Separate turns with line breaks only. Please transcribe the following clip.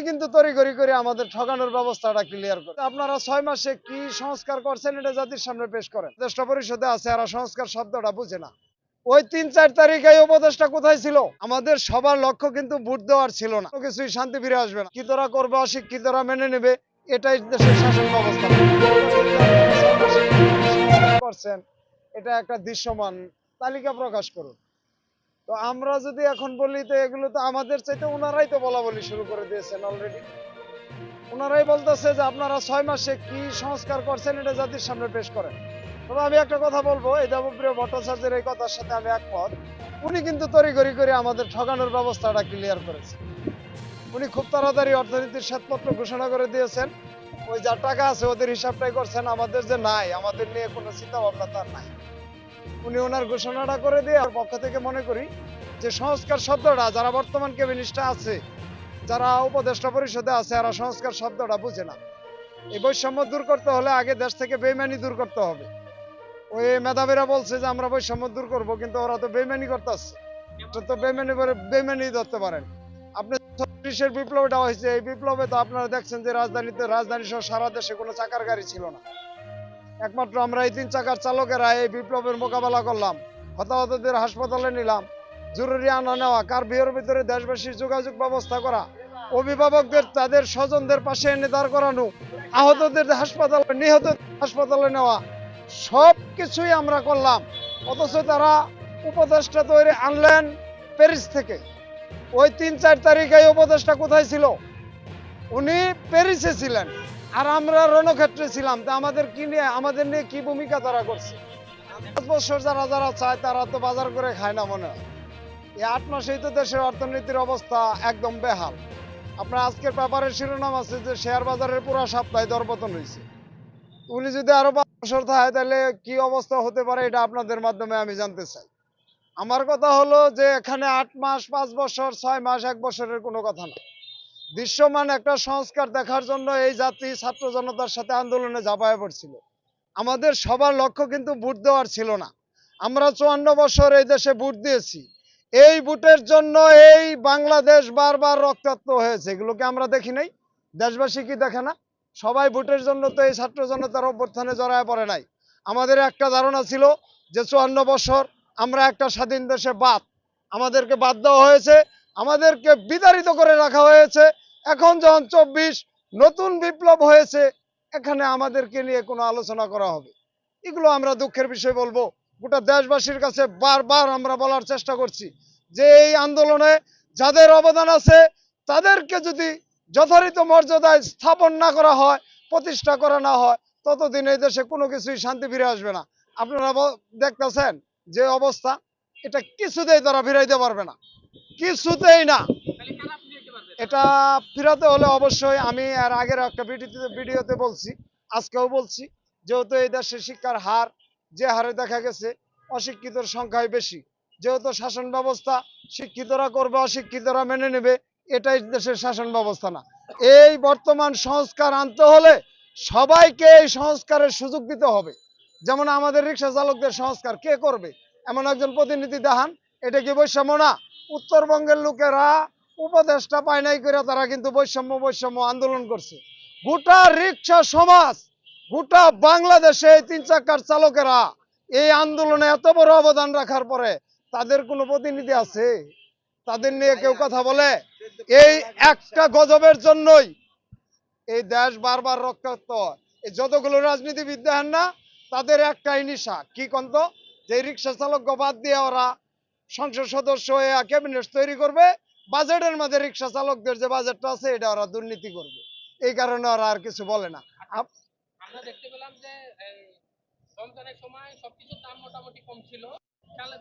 উনি কিন্তু তড়িঘড়ি করে আমাদের ঠকানোর ব্যবস্থাটা ক্লিয়ার করে আপনারা ছয় মাসে কি সংস্কার করছেন এটা জাতির সামনে পেশ করেন। দেশটা পরিষদে আছে আর সংস্কার শব্দটা বুঝে না। ওই তিন চার তারিখ উপদেশটা কোথায় ছিল? আমাদের সবার লক্ষ্য কিন্তু ভোট দেওয়ার ছিল না। কিছুই শান্তি ফিরে আসবে না। কি তোরা করবে অশিক্ষিতরা মেনে নেবে, এটাই দেশের শাসন ব্যবস্থা। করছেন, এটা একটা দৃশ্যমান তালিকা প্রকাশ করুন। তো আমরা যদি এখন বলি তো এগুলো তো আমাদের চাইতে ওনারাই তো বলা বলি শুরু করে দিয়েছেন অলরেডি ওনারাই বলতেছে যে আপনারা ছয় মাসে কি সংস্কার করছেন এটা জাতির সামনে পেশ করেন। তবে আমি একটা কথা বলব, এই দেবপ্রিয় ভট্টাচার্যের এই কথার সাথে আমি একমত। উনি কিন্তু তড়িঘড়ি করে আমাদের ঠকানোর ব্যবস্থাটা ক্লিয়ার করেছে। উনি খুব তাড়াতাড়ি অর্থনীতির শ্বেতপত্র ঘোষণা করে দিয়েছেন। ওই যার টাকা আছে ওদের হিসাবটাই করছেন, আমাদের যে নাই, আমাদের নিয়ে কোনো চিন্তা ভাবনা তার নাই। উনি ওনার ঘোষণাটা করে দিয়ে আর পক্ষ থেকে মনে করি যে সংস্কার শব্দটা যারা বর্তমান ক্যাবিনেটটা আছে, যারা উপদেষ্টা পরিষদে আছে, এরা সংস্কার শব্দটা বুঝে না। এই বৈষম্য দূর করতে হলে আগে দেশ থেকে বেইমানি দূর করতে হবে। ওই মেধাবীরা বলছে যে আমরা বৈষম্য দূর করব, কিন্তু ওরা তো বেইমানি করতেছে। তো বেইমানি বেইমানি ধরতে পারেন। আপনি ছত্রিশের বিপ্লবটা হয়েছে, এই বিপ্লবে তো আপনারা দেখছেন যে রাজধানীতে রাজধানী সহ সারা দেশে কোনো চাকার গাড়ি ছিল না। একমাত্র আমরা এই তিন চাকার চালকেরা এই বিপ্লবের মোকাবেলা করলাম। হতাহতদের হাসপাতালে নিলাম। জরুরি আনা নেওয়া কারভিওর ভিতরে দেশবাসীর যোগাযোগ ব্যবস্থা করা, অভিভাবকদের, তাদের স্বজনদের পাশে এনে দাঁড় করানো, আহতদের হাসপাতালে নিহত হাসপাতালে নেওয়া সব কিছুই আমরা করলাম। অথচ তারা উপদেশটা তৈরি আনলেন প্যারিস থেকে। ওই তিন চার তারিখে এই উপদেশটা কোথায় ছিল? উনি প্যারিসে ছিলেন। আর আমরা রণক্ষেত্রে ছিলাম, তা আমাদের কি নিয়ে, আমাদের নিয়ে কি ভূমিকা তারা করছে? পাঁচ বছর যারা যারা চায়, তারা তো বাজার করে খায় না মনে হয়। এই আট মাসেই তো দেশের অর্থনীতির অবস্থা একদম বেহাল। আপনার আজকের পেপারের শিরোনাম আছে যে, শেয়ার বাজারের পুরো সপ্তাহে দরপতন হয়েছে। উনি যদি আরও পাঁচ বছর থাকে, তাহলে কি অবস্থা হতে পারে এটা আপনাদের মাধ্যমে আমি জানতে চাই। আমার কথা হলো যে, এখানে আট মাস, পাঁচ বছর, ছয় মাস, এক বছরের কোনো কথা না। দৃশ্যমান একটা সংস্কার দেখার জন্য এই জাতি ছাত্র জনতার সাথে আন্দোলনে ঝাঁপায় পড়ছিল। আমাদের সবার লক্ষ্য কিন্তু ভোট দেওয়ার ছিল না। আমরা চুয়ান্ন বছর এই দেশে ভোট দিয়েছি। এই ভোটের জন্য এই বাংলাদেশ বারবার রক্তাক্ত হয়েছে। এগুলোকে আমরা দেখি নাই? দেশবাসী কি দেখে না? সবাই ভোটের জন্য তো এই ছাত্র জনতার অভ্যর্থনে জড়ায় পড়ে নাই। আমাদের একটা ধারণা ছিল যে চুয়ান্ন বছর আমরা একটা স্বাধীন দেশে বাদ। আমাদেরকে বাদ দেওয়া হয়েছে। আমাদেরকে বিতাড়িত করে রাখা হয়েছে। এখন যখন চব্বিশ নতুন বিপ্লব হয়েছে, এখানে আমাদেরকে নিয়ে কোনো আলোচনা করা হবে। এগুলো আমরা দুঃখের বিষয় বলব। গোটা দেশবাসীর কাছে বারবার আমরা বলার চেষ্টা করছি যে এই আন্দোলনে যাদের অবদান আছে, তাদেরকে যদি যথারীত মর্যাদায় স্থাপন না করা হয়, প্রতিষ্ঠা করা না হয়, ততদিন এই দেশে কোনো কিছুই শান্তি ফিরে আসবে না। আপনারা দেখতেছেন যে অবস্থা। এটা কিছুতেই তারা ফিরাইতে পারবে না। কিছুতেই না। এটা ফিরাতে হলে অবশ্যই আমি আর আগের একটা ভিডিওতে ভিডিওতে বলছি, আজকেও বলছি, যেহেতু এই দেশের শিক্ষার হার যে হারে দেখা গেছে, অশিক্ষিতর সংখ্যাই বেশি। যেহেতু শাসন ব্যবস্থা শিক্ষিতরা করবে, অশিক্ষিতরা মেনে নেবে, এটাই দেশের শাসন ব্যবস্থা না। এই বর্তমান সংস্কার আনতে হলে সবাইকে এই সংস্কারের সুযোগ দিতে হবে। যেমন আমাদের রিক্সা চালকদের সংস্কার কে করবে? এমন একজন প্রতিনিধি দেখান, এটা কি বৈষম্য না? উত্তরবঙ্গের লোকেরা উপদেশটা পায় নাই করে তারা কিন্তু বৈষম্য বৈষম্য আন্দোলন করছে। গোটা রিক্সা সমাজ, গোটা বাংলাদেশে এই তিন চাকার চালকেরা এই আন্দোলনে এত বড় অবদান রাখার পরে তাদের কোনো প্রতিনিধি আছে? তাদের নিয়ে কেউ কথা বলে? এই একটা গজবের জন্যই এই দেশ বারবার রক্তাক্ত। যতগুলো রাজনীতিবিদ দেখেন না, তাদের একটাই নিশা। কি কন্ত? যে রিক্সা চালক বাদ দিয়ে ওরা সংসদ সদস্য হয়ে ক্যাবিনেট তৈরি করবে বাজেটের মাঝে রিক্সা চালকদের যে বাজেটটা আছে, এটা ওরা দুর্নীতি করবে। এই কারণে ওরা আর কিছু বলে না।
দেখতে পেলাম যে সময় সবকিছুর দাম মোটামুটি কম ছিল। চালের